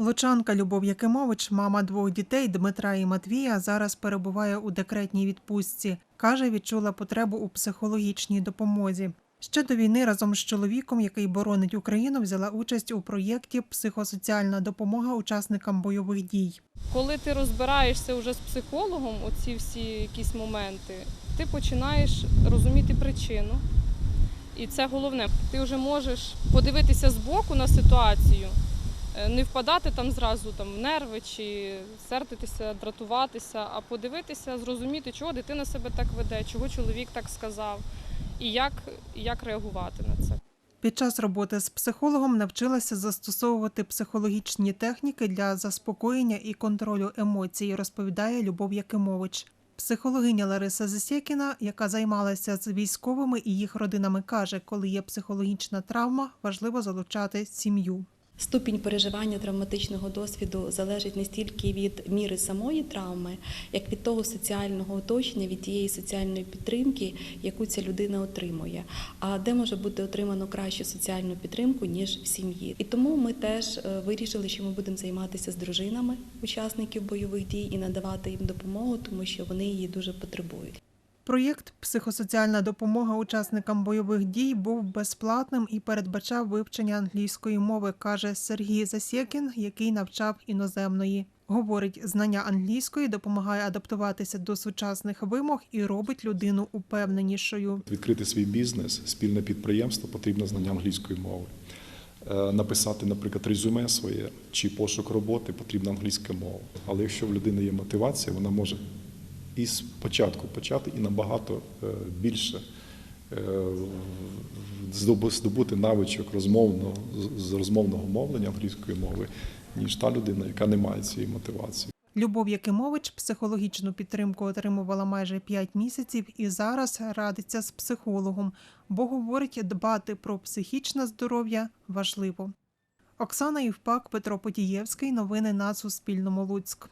Лучанка Любов Якимович, мама двох дітей Дмитра і Матвія, зараз перебуває у декретній відпустці. Каже, відчула потребу у психологічній допомозі. Ще до війни разом з чоловіком, який боронить Україну, взяла участь у проєкті Психосоціальна допомога учасникам бойових дій. Коли ти розбираєшся вже з психологом, оці всі якісь моменти, ти починаєш розуміти причину. І це головне. Ти вже можеш подивитися збоку на ситуацію, не впадати там зразу там, в нерви чи сердитися, дратуватися, а подивитися, зрозуміти, чого дитина себе так веде, чого чоловік так сказав, і як, як реагувати на це. Під час роботи з психологом навчилася застосовувати психологічні техніки для заспокоєння і контролю емоцій, розповідає Любов Якимович. Психологиня Лариса Засєкіна, яка займалася з військовими і їх родинами, каже, коли є психологічна травма, важливо залучати сім'ю. Ступінь переживання травматичного досвіду залежить не стільки від міри самої травми, як від того соціального оточення, від тієї соціальної підтримки, яку ця людина отримує. А де може бути отримано кращу соціальну підтримку ніж в сім'ї? І тому ми теж е, вирішили, що ми будемо займатися з дружинами учасників бойових дій і надавати їм допомогу, тому що вони її дуже потребують. Проєкт Психосоціальна допомога учасникам бойових дій був безплатним і передбачав вивчення англійської мови, каже Сергій Засєкін, який навчав іноземної. Говорить, знання англійської допомагає адаптуватися до сучасних вимог і робить людину упевненішою. Відкрити свій бізнес, спільне підприємство потрібно знання англійської мови. Е, Написати, наприклад, резюме своє чи пошук роботи потрібна англійська мова. Але якщо в людини є мотивація, вона може і спочатку почати і набагато е, більше е, здобути навичок розмовного з- розмовного мовлення англійської мови, ніж та людина, яка не має цієї мотивації. Любов Якимович психологічну підтримку отримувала майже 5 місяців і зараз радиться з психологом, бо говорить, дбати про психічне здоров'я важливо. Оксана Євпак, Петро Потієвський. Новини на Суспільному. Луцьк.